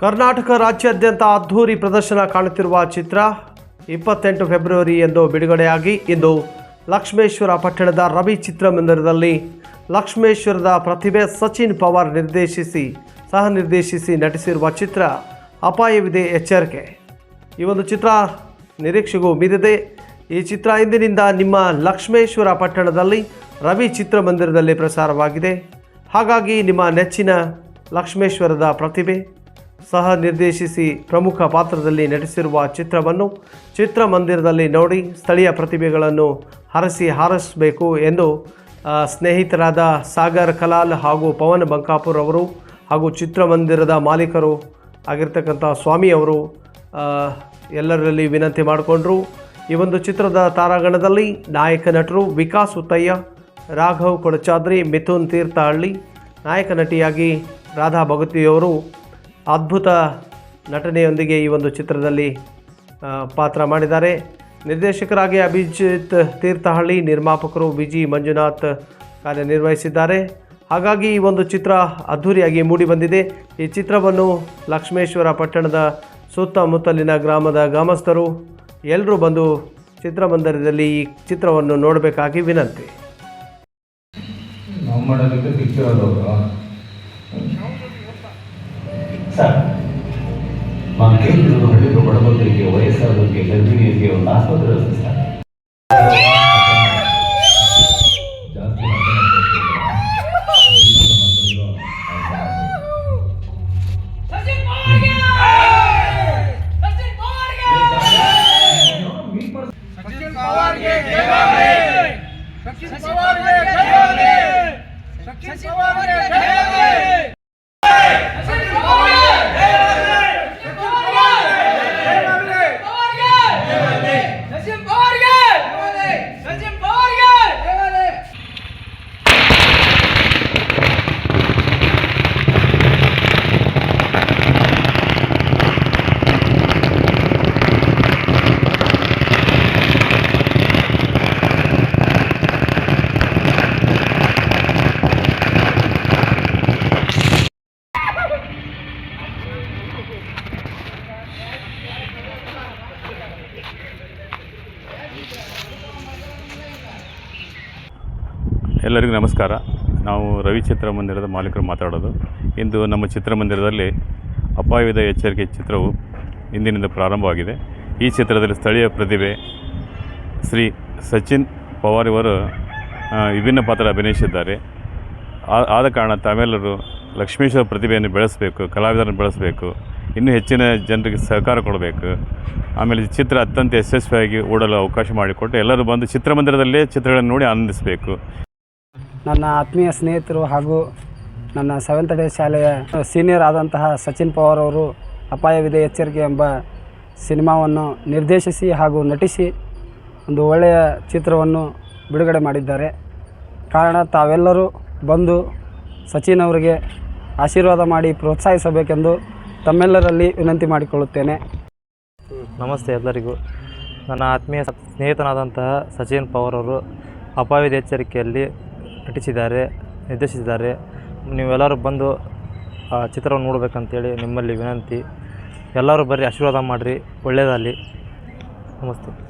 ಕರ್ನಾಟಕ ರಾಜ್ಯಾದ್ಯಂತ ಅದ್ಧೂರಿ ಪ್ರದರ್ಶನ ಕಾಣುತ್ತಿರುವ ಚಿತ್ರ ಇಪ್ಪತ್ತೆಂಟು ಫೆಬ್ರವರಿ ಎಂದು ಬಿಡುಗಡೆಯಾಗಿ ಇಂದು ಲಕ್ಷ್ಮೇಶ್ವರ ಪಟ್ಟಣದ ರವಿ ಚಿತ್ರಮಂದಿರದಲ್ಲಿ ಲಕ್ಷ್ಮೇಶ್ವರದ ಪ್ರತಿಭೆ ಸಚಿನ್ ಪವಾರ್ ನಿರ್ದೇಶಿಸಿ, ಸಹ ನಿರ್ದೇಶಿಸಿ ನಟಿಸಿರುವ ಚಿತ್ರ ಅಪಾಯವಿದೆ ಎಚ್ಚರಿಕೆ. ಈ ಒಂದು ಚಿತ್ರ ನಿರೀಕ್ಷೆಗೂ ಮೀರಿದೆ. ಈ ಚಿತ್ರ ಇಂದಿನಿಂದ ನಿಮ್ಮ ಲಕ್ಷ್ಮೇಶ್ವರ ಪಟ್ಟಣದಲ್ಲಿ ರವಿ ಚಿತ್ರಮಂದಿರದಲ್ಲಿ ಪ್ರಸಾರವಾಗಿದೆ. ಹಾಗಾಗಿ ನಿಮ್ಮ ನೆಚ್ಚಿನ ಲಕ್ಷ್ಮೇಶ್ವರದ ಪ್ರತಿಭೆ ಸಹ ನಿರ್ದೇಶಿಸಿ ಪ್ರಮುಖ ಪಾತ್ರದಲ್ಲಿ ನಟಿಸಿರುವ ಚಿತ್ರವನ್ನು ಚಿತ್ರಮಂದಿರದಲ್ಲಿ ನೋಡಿ ಸ್ಥಳೀಯ ಪ್ರತಿಭೆಗಳನ್ನು ಹರಸಿ ಹಾರಿಸಬೇಕು ಎಂದು ಸ್ನೇಹಿತರಾದ ಸಾಗರ್ ಕಲಾಲ್ ಹಾಗೂ ಪವನ್ ಬಂಕಾಪುರ್ ಅವರು ಹಾಗೂ ಚಿತ್ರಮಂದಿರದ ಮಾಲೀಕರು ಆಗಿರ್ತಕ್ಕಂಥ ಸ್ವಾಮಿ ಅವರು ಎಲ್ಲರಲ್ಲಿ ವಿನಂತಿ ಮಾಡಿಕೊಂಡ್ರು. ಈ ಒಂದು ಚಿತ್ರದ ತಾರಾಗಣದಲ್ಲಿ ನಾಯಕ ನಟರು ವಿಕಾಸ್ ಉತ್ತಯ್ಯ, ರಾಘವ್ ಕೊಡಚಾದ್ರಿ, ಮಿಥುನ್ ತೀರ್ಥಹಳ್ಳಿ, ನಾಯಕ ನಟಿಯಾಗಿ ರಾಧಾ ಭಗತಿಯವರು ಅದ್ಭುತ ನಟನೆಯೊಂದಿಗೆ ಈ ಒಂದು ಚಿತ್ರದಲ್ಲಿ ಪಾತ್ರ ಮಾಡಿದ್ದಾರೆ. ನಿರ್ದೇಶಕರಾಗಿ ಅಭಿಜಿತ್ ತೀರ್ಥಹಳ್ಳಿ, ನಿರ್ಮಾಪಕರು ವಿಜಿ ಮಂಜುನಾಥ್ ಕಾರ್ಯನಿರ್ವಹಿಸಿದ್ದಾರೆ. ಹಾಗಾಗಿ ಈ ಒಂದು ಚಿತ್ರ ಅದ್ಧೂರಿಯಾಗಿ ಮೂಡಿಬಂದಿದೆ ಈ ಚಿತ್ರವನ್ನು ಲಕ್ಷ್ಮೇಶ್ವರ ಪಟ್ಟಣದ ಸುತ್ತಮುತ್ತಲಿನ ಗ್ರಾಮದ ಗ್ರಾಮಸ್ಥರು ಎಲ್ಲರೂ ಬಂದು ಚಿತ್ರಮಂದಿರದಲ್ಲಿ ಈ ಚಿತ್ರವನ್ನು ನೋಡಬೇಕಾಗಿ ವಿನಂತಿ. ಸರ್ ನಾನು ಕೇಳಿದ್ರು ಹಳ್ಳಿಗೆ ಬಡಬಗ್ಗರಿಗೆ ವಯಸ್ಸಾದವರಿಗೆ ಗರ್ಭಿಣಿಯರಿಗೆ ಒಂದು ಆಸ್ಪತ್ರೆ ವ್ಯವಸ್ಥೆ ಸರ್ ಜಾಸ್ತಿ ಸಚಿನ್ ಪವಾರ್ಗೆ ಸಚಿನ್ ಪವಾರ್ಗೆ ಸಚಿನ್ ಪವಾರ್ಗೆ ಎಲ್ಲರಿಗೂ ನಮಸ್ಕಾರ. ನಾವು ರವಿ ಚಿತ್ರಮಂದಿರದ ಮಾಲೀಕರು ಮಾತಾಡೋದು. ಇಂದು ನಮ್ಮ ಚಿತ್ರಮಂದಿರದಲ್ಲಿ ಅಪಾಯದ ಎಚ್ಚರಿಕೆ ಚಿತ್ರವು ಇಂದಿನಿಂದ ಪ್ರಾರಂಭವಾಗಿದೆ. ಈ ಚಿತ್ರದಲ್ಲಿ ಸ್ಥಳೀಯ ಪ್ರತಿಭೆ ಶ್ರೀ ಸಚಿನ್ ಪವಾರ್ ಇವರು ವಿಭಿನ್ನ ಪಾತ್ರ ಅಭಿನಯಿಸಿದ್ದಾರೆ. ಆದ ಕಾರಣ ತಾವೆಲ್ಲರೂ ಲಕ್ಷ್ಮೀಶ್ವರ ಪ್ರತಿಭೆಯನ್ನು ಬೆಳೆಸಬೇಕು, ಕಲಾವಿದರನ್ನು ಬೆಳೆಸಬೇಕು, ಇನ್ನೂ ಹೆಚ್ಚಿನ ಜನರಿಗೆ ಸಹಕಾರ ಕೊಡಬೇಕು. ಆಮೇಲೆ ಚಿತ್ರ ಅತ್ಯಂತ ಯಶಸ್ವಿಯಾಗಿ ಓಡಲು ಅವಕಾಶ ಮಾಡಿಕೊಟ್ಟು ಎಲ್ಲರೂ ಬಂದು ಚಿತ್ರಮಂದಿರದಲ್ಲೇ ಚಿತ್ರಗಳನ್ನು ನೋಡಿ ಆನಂದಿಸಬೇಕು. ನನ್ನ ಆತ್ಮೀಯ ಸ್ನೇಹಿತರು ಹಾಗೂ ನನ್ನ ಸೆವೆಂತ್ ಡೇ ಶಾಲೆಯ ಸೀನಿಯರ್ ಆದಂತಹ ಸಚಿನ್ ಪವಾರ್ ಅವರು ಅಪಾಯವಿದೆ ಎಚ್ಚರಿಕೆ ಎಂಬ ಸಿನಿಮಾವನ್ನು ನಿರ್ದೇಶಿಸಿ ಹಾಗೂ ನಟಿಸಿ ಒಂದು ಒಳ್ಳೆಯ ಚಿತ್ರವನ್ನು ಬಿಡುಗಡೆ ಮಾಡಿದ್ದಾರೆ. ಕಾರಣ ತಾವೆಲ್ಲರೂ ಬಂದು ಸಚಿನ್ ಅವರಿಗೆ ಆಶೀರ್ವಾದ ಮಾಡಿ ಪ್ರೋತ್ಸಾಹಿಸಬೇಕೆಂದು ತಮ್ಮೆಲ್ಲರಲ್ಲಿ ವಿನಂತಿ ಮಾಡಿಕೊಳ್ಳುತ್ತೇನೆ. ನಮಸ್ತೆ ಎಲ್ಲರಿಗೂ. ನನ್ನ ಆತ್ಮೀಯ ಸ್ನೇಹಿತನಾದಂತಹ ಸಚಿನ್ ಪವಾರ್ ಅವರು ಅಪಾಯದ ಎಚ್ಚರಿಕೆಯಲ್ಲಿ ನಟಿಸಿದ್ದಾರೆ, ನಿರ್ದೇಶಿಸಿದ್ದಾರೆ. ನೀವೆಲ್ಲರೂ ಬಂದು ಆ ಚಿತ್ರವನ್ನು ನೋಡಬೇಕಂತೇಳಿ ನಿಮ್ಮಲ್ಲಿ ವಿನಂತಿ. ಎಲ್ಲರೂ ಬರ್ರಿ, ಆಶೀರ್ವಾದ ಮಾಡಿರಿ. ಒಳ್ಳೆಯದಾಗಲಿ ನಮಸ್ತೆ.